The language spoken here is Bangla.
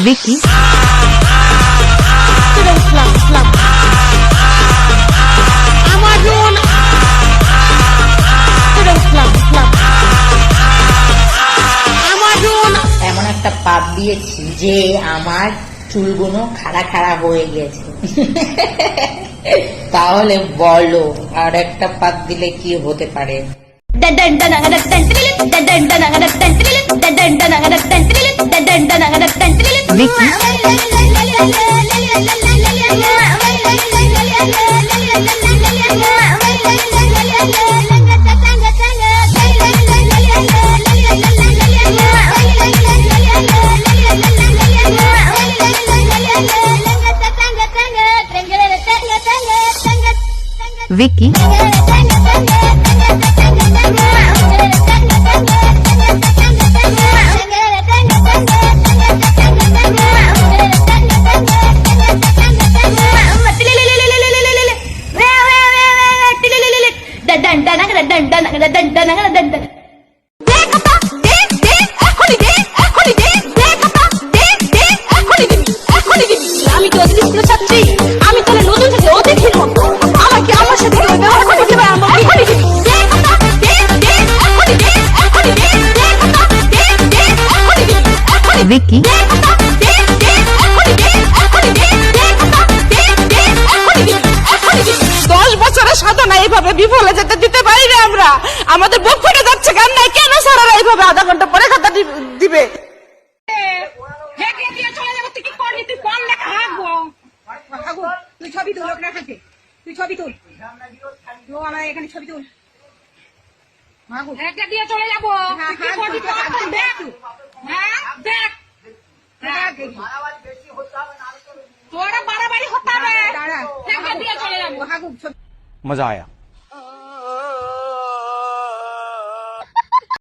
Vicky, Amazon. Amazon. এমন একটা পাত দিয়েছি যে আমার চুলগুলো খাড়া খাড়া হয়ে গেছে তাহলে বলো আর একটা পাত দিলে কি হতে পারে দেখি Vicky. আমি তো অতিরিক্ত ছাত্রী আমি তাহলে নতুন থেকে অতিথির মতো আমাকে আমার সাথে ব্যবহার করতে দেবে আমার এখনই দিবি দে সাধনা এইভাবে বিফলে যেতে দিতে পারি না আমরা। আমাদের বুক ফেটে যাচ্ছে কেন নাই কেন স্যারেরা এইভাবে আধা ঘণ্টা পরে খাতা দিবে? তুই ছবি তুল তুই ছবি তুল। আমার এখানে ছবি তুল। দিয়ে চলে যাব। হ্যাঁ দেখ। দেখ। তোরা বাড়াবাড়ি হতে হবে। দিয়ে চলে যাব। হাঁকুক मज़ा आया।